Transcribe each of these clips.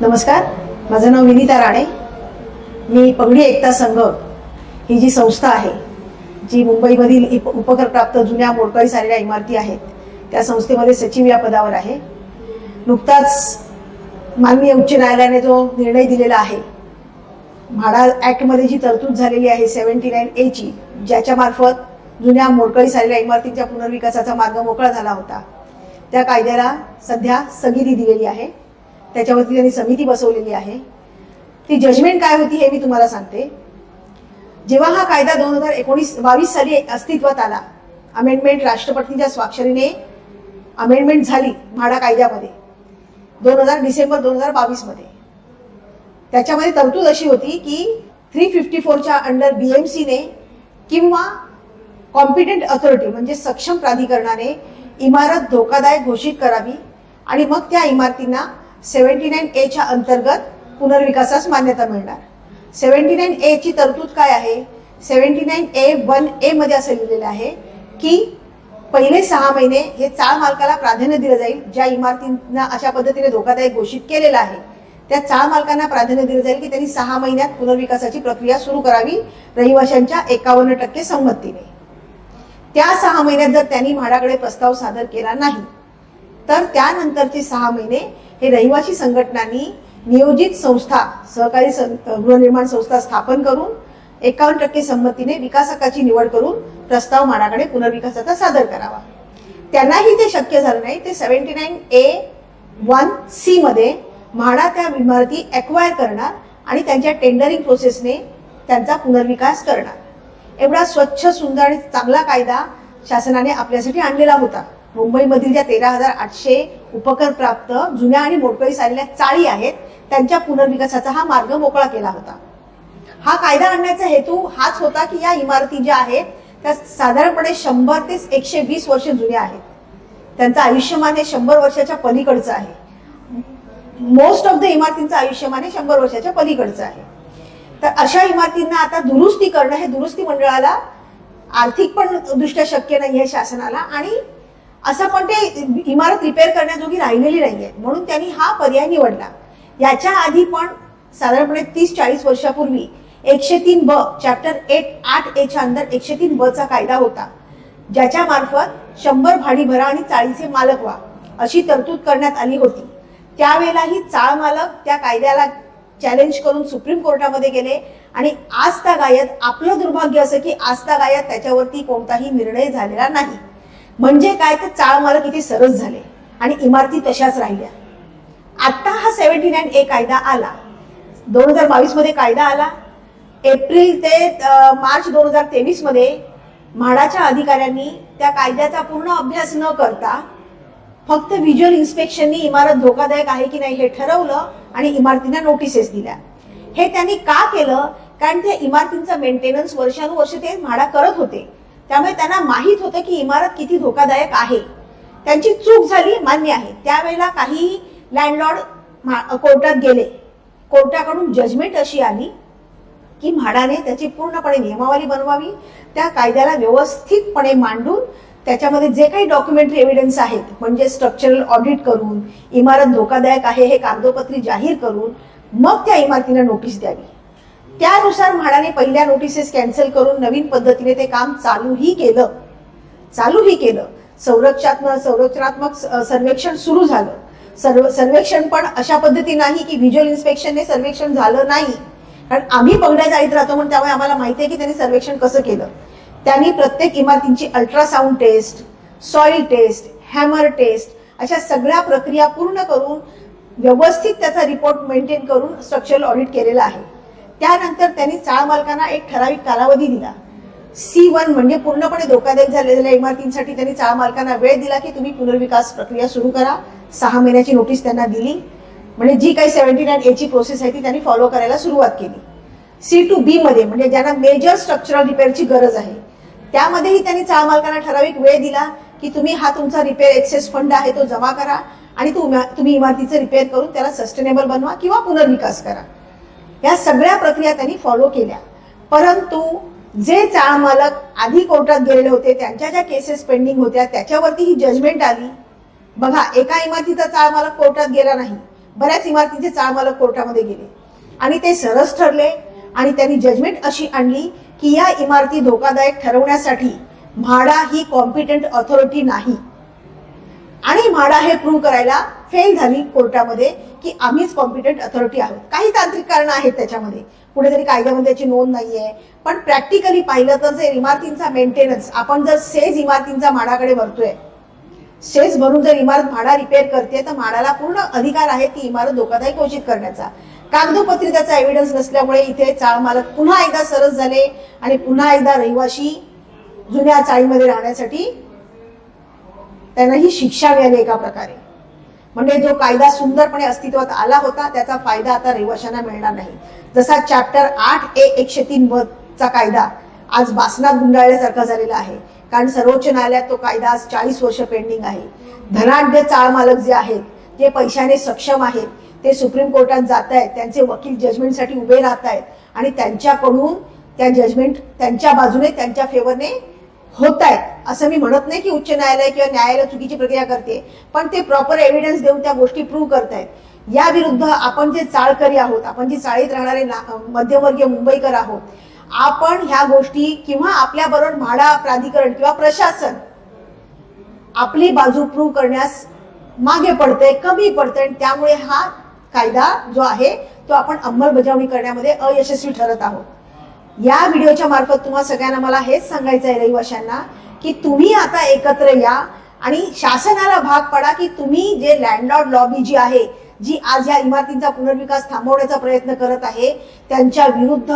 नमस्कार माझं नाव विनीता राणे. मी पगडी एकता संघ ही जी संस्था आहे जी मुंबईमधील इप उपकरप्राप्त जुन्या मोडकळी झालेल्या इमारती आहेत त्या संस्थेमध्ये सचिव या पदावर आहे. नुकताच माननीय उच्च न्यायालयाने जो निर्णय दिलेला आहे म्हाडा ॲक्टमध्ये जी तरतूद झालेली आहे सेव्हन्टी नाईन एची ज्याच्या मार्फत जुन्या मोडकळी झालेल्या इमारतींच्या पुनर्विकासाचा मार्ग मोकळा झाला होता त्या कायद्याला सध्या स्थगिती दिलेली आहे. त्याच्यावरती त्यांनी समिती बसवलेली आहे. ती जजमेंट काय होती हे मी तुम्हाला सांगते. जेव्हा हा कायदा दोन हजार एकोणीस बावीस साली अस्तित्वात आला अमेंडमेंट राष्ट्रपतींच्या स्वाक्षरीने अमेंडमेंट झाली म्हाडा कायद्यामध्ये दोन हजार डिसेंबर दोन हजार बावीसमध्ये त्याच्यामध्ये तरतूद अशी होती की थ्री फिफ्टी फोरच्या अंडर बी एम सीने किंवा कॉम्पिटंट अथॉरिटी म्हणजे सक्षम प्राधिकरणाने इमारत धोकादायक घोषित करावी आणि मग त्या इमारतींना सेव्हन्टी नाईन एच्या अंतर्गत पुनर्विकासास मान्यता मिळणार. सेव्हन्टी नाईन ए ची तरतूद काय आहे? Seventy nine A one A मध्ये असं लिहिलेलं आहे की पहिले सहा महिने हे चाळ मालकाला प्राधान्य दिलं जाईल ज्या इमारतींना अशा पद्धतीने धोकादायक घोषित केलेलं आहे. त्या चाळ मालकांना प्राधान्य दिलं जाईल की त्यांनी सहा महिन्यात पुनर्विकासाची प्रक्रिया सुरू करावी रहिवाशांच्या एकावन्न टक्के संमतीने. त्या सहा महिन्यात जर त्यांनी म्हाडाकडे प्रस्ताव सादर केला नाही तर त्यानंतरचे सहा महिने हे रहिवासी संघटनांनी नियोजित संस्था सहकारी सं- गृहनिर्माण संस्था स्थापन करून एकावन्न टक्के संमतीने विकासकाची निवड करून प्रस्ताव मानाकडे पुनर्विकासाचा सादर करावा. त्यांनाही ते शक्य झालं नाही. ते seventy nine A one C मध्ये म्हाडा त्या इमारती एक्वायर करणार आणि त्यांच्या टेंडरिंग प्रोसेसने त्यांचा पुनर्विकास करणार. एवढा स्वच्छ सुंदर आणि चांगला कायदा शासनाने आपल्यासाठी आणलेला होता. मुंबईमधील ज्या तेरा हजार आठशे उपकर प्राप्त जुन्या आणि मोडकळीस आलेल्या चाळी आहेत त्यांच्या पुनर्विकासाचा हा मार्ग मोकळा केला होता. हा कायदा आणण्याचा हेतू हाच होता की या इमारती ज्या आहेत त्या साधारणपणे शंभर ते एकशे वीस वर्ष जुन्या आहेत. त्यांचं आयुष्यमान हे शंभर वर्षाच्या पलीकडचं आहे. मोस्ट ऑफ द इमारतींचं आयुष्यमान हे शंभर वर्षाच्या पलीकडचं आहे. तर अशा इमारतींना आता दुरुस्ती करणं हे दुरुस्ती मंडळाला आर्थिक पण दृष्ट्या शक्य नाही आहे शासनाला आणि असं पण ते इमारत रिपेअर करण्याजोगी राहिलेली नाहीये. म्हणून त्यांनी हा पर्याय निवडला. याच्या आधी पण साधारणपणे तीस चाळीस वर्षापूर्वी एकशे तीन ब चॅप्टर एट आठ एच्या अंदर एकशे तीन ब चा कायदा होता. ज्याच्या मार्फत शंभर भाडी भरा आणि चाळीचे मालक व्हा अशी तरतूद करण्यात आली होती. त्यावेळेलाही चाळ मालक त्या कायद्याला चॅलेंज करून सुप्रीम कोर्टामध्ये गेले आणि आस्था गायत आपलं दुर्भाग्य असं की आस्था गायत त्याच्यावरती कोणताही निर्णय झालेला नाही. म्हणजे काय? तर चाळ मला किती सरस झाले. आणि इमारती तशाच राहिल्या. आता हा सेव्हन्टी नाईन ए कायदा आला. दोन हजार बावीसमध्ये कायदा आला. एप्रिल ते मार्च दोन हजार तेवीसमध्ये म्हाडाच्या अधिकाऱ्यांनी त्या कायद्याचा पूर्ण अभ्यास न करता फक्त व्हिज्युअल इन्स्पेक्शननी इमारत धोकादायक आहे की नाही हे ठरवलं आणि इमारतींना नोटिसेस दिल्या. हे त्यांनी का केलं? कारण त्या इमारतींचा मेंटेनन्स वर्षानुवर्ष ते म्हाडा करत होते. त्यामुळे त्यांना माहीत होतं की इमारत किती धोकादायक आहे. त्यांची चूक झाली मान्य आहे. त्यावेळेला काही लँडलॉर्ड कोर्टात गेले. कोर्टाकडून जजमेंट अशी आली की म्हाडाने त्याची पूर्णपणे नियमावली बनवावी त्या कायद्याला व्यवस्थितपणे मांडून त्याच्यामध्ये जे काही डॉक्युमेंटरी एव्हिडन्स आहेत म्हणजे स्ट्रक्चरल ऑडिट करून इमारत धोकादायक आहे हे कागदोपत्री जाहीर करून मग त्या इमारतीला नोटीस द्यावी. त्यानुसार म्हाडाने पहिल्या नोटिसेस कॅन्सल करून नवीन पद्धतीने ते काम चालूही केलं. चालूही केलं. संरक्षणात्मक सर्वेक्षण सुरू झालं. सर्व सर्वेक्षण पण अशा पद्धती नाही की व्हिज्युअल इन्स्पेक्शनने सर्वेक्षण झालं नाही. कारण आम्ही बंगल्या जाळीत राहतो म्हणून त्यामुळे आम्हाला माहिती आहे की त्यांनी सर्वेक्षण कसं केलं. त्यांनी प्रत्येक इमारतींची ultrasound test soil test hammer test अशा सगळ्या प्रक्रिया पूर्ण करून व्यवस्थित त्याचा रिपोर्ट मेंटेन करून स्ट्रक्चरल ऑडिट केलेला आहे. त्यानंतर त्यांनी चाळ मालकांना एक ठराविक कालावधी दिला. सी वन म्हणजे पूर्णपणे धोकादायक झालेल्या इमारतींसाठी त्यांनी चाळ मालकांना वेळ दिला की तुम्ही पुनर्विकास प्रक्रिया सुरू करा. सहा महिन्याची नोटीस त्यांना दिली. म्हणजे जी काही सेव्हन्टी नाईन एची प्रोसेस आहे ती त्यांनी फॉलो करायला सुरुवात केली. सी टू बी मध्ये म्हणजे ज्यांना मेजर स्ट्रक्चरल रिपेअरची गरज आहे त्यामध्येही त्यांनी चाळ मालकांना ठराविक वेळ दिला की तुम्ही हा तुमचा रिपेअर एक्सेस फंड आहे तो जमा करा आणि तुम्ही इमारतीचं रिपेअर करून त्याला सस्टेनेबल बनवा किंवा पुनर्विकास करा. या सगळ्या प्रक्रिया त्यांनी फॉलो केल्या. परंतु जे चाळ मालक आधी कोर्टात गेलेले होते त्यांच्या ज्या केसेस पेंडिंग होत्या त्याच्यावरती ही जजमेंट आली. बघा एका इमारतीचा चाळ मालक कोर्टात गेला नाही. बऱ्याच इमारतींचे चाळमालक कोर्टामध्ये गेले. आणि ते सरस ठरले आणि त्यांनी जजमेंट अशी आणली की या इमारती धोकादायक ठरवण्यासाठी म्हाडा ही कॉम्पिटंट ऑथॉरिटी नाही. आणि म्हाडा हे प्रूव्ह करायला फेल झाली कोर्टामध्ये की आम्हीच कॉम्पिटंट अथॉरिटी आहोत. काही तांत्रिक कारण आहेत त्याच्यामध्ये. कुठेतरी कायद्यामध्ये त्याची नोंद नाहीये. पण प्रॅक्टिकली पाहिलं तर जे इमारतींचा मेंटेनन्स आपण जर सेज इमारतींचा माडाकडे भरतोय सेज भरून जर इमारत म्हाडा रिपेअर करते तर म्हाडाला पूर्ण अधिकार आहे ती इमारत धोकादायक घोषित करण्याचा. कागदोपत्री त्याचा एव्हिडन्स नसल्यामुळे इथे चाळ मालक पुन्हा एकदा सरस झाले आणि पुन्हा एकदा रहिवाशी जुन्या चाळीमध्ये राहण्यासाठी त्यांना ही शिक्षा मिळाली एका प्रकारे. म्हणजे जो कायदा सुंदरपणे अस्तित्वात आला होता त्याचा फायदा आता रहिवाशांना मिळणार नाही. जसा चॅप्टर आठ ए एकशे तीन ब चा कायदा आज बासनात गुंडाळल्यासारखा झालेला आहे. कारण सर्वोच्च न्यायालयात तो कायदा आज चाळीस वर्ष पेंडिंग आहे. धनाढ्य चाळ मालक जे आहेत जे पैशाने सक्षम आहेत ते सुप्रीम कोर्टात जात आहेत त्यांचे वकील जजमेंटसाठी उभे राहत आहेत आणि त्यांच्याकडून त्या जजमेंट त्यांच्या बाजूने त्यांच्या फेवरने होत आहेत असं मी म्हणत नाही की उच्च न्यायालय किंवा न्यायालय चुकीची प्रक्रिया करते पण ते प्रॉपर एव्हिडन्स देऊन त्या गोष्टी प्रूव्ह करतायत. या विरुद्ध आपण जे चाळकरी आहोत आपण जे चाळीत राहणारे ना- मध्यमवर्गीय मुंबईकर आहोत आपण ह्या गोष्टी किंवा आपल्या बरोबर म्हाडा प्राधिकरण किंवा प्रशासन आपली बाजू प्रूव्ह करण्यास मागे पडतंय कमी पडतंय आणि त्यामुळे हा कायदा जो आहे तो आपण अंमलबजावणी करण्यामध्ये अयशस्वी ठरत आहोत. या व्हिडिओच्या मार्फत तुम्हाला सगळ्यांना मला हेच सांगायचं आहे रहिवाशांना की तुम्ही आता एकत्र या आणि शासनाला भाग पडा की तुम्ही जे लँडलॉर्ड लॉबी जी आहे जी आज या इमारतींचा पुनर्विकास थांबवण्याचा प्रयत्न करत आहे त्यांच्या विरुद्ध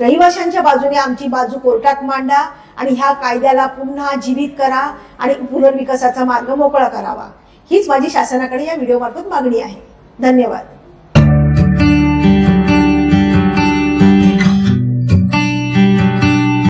रहिवाशांच्या बाजूने आमची बाजू कोर्टात मांडा आणि ह्या कायद्याला पुन्हा जीवित करा आणि पुनर्विकासाचा मार्ग मोकळा करावा. हीच माझी शासनाकडे या व्हिडिओ मार्फत मागणी आहे. धन्यवाद.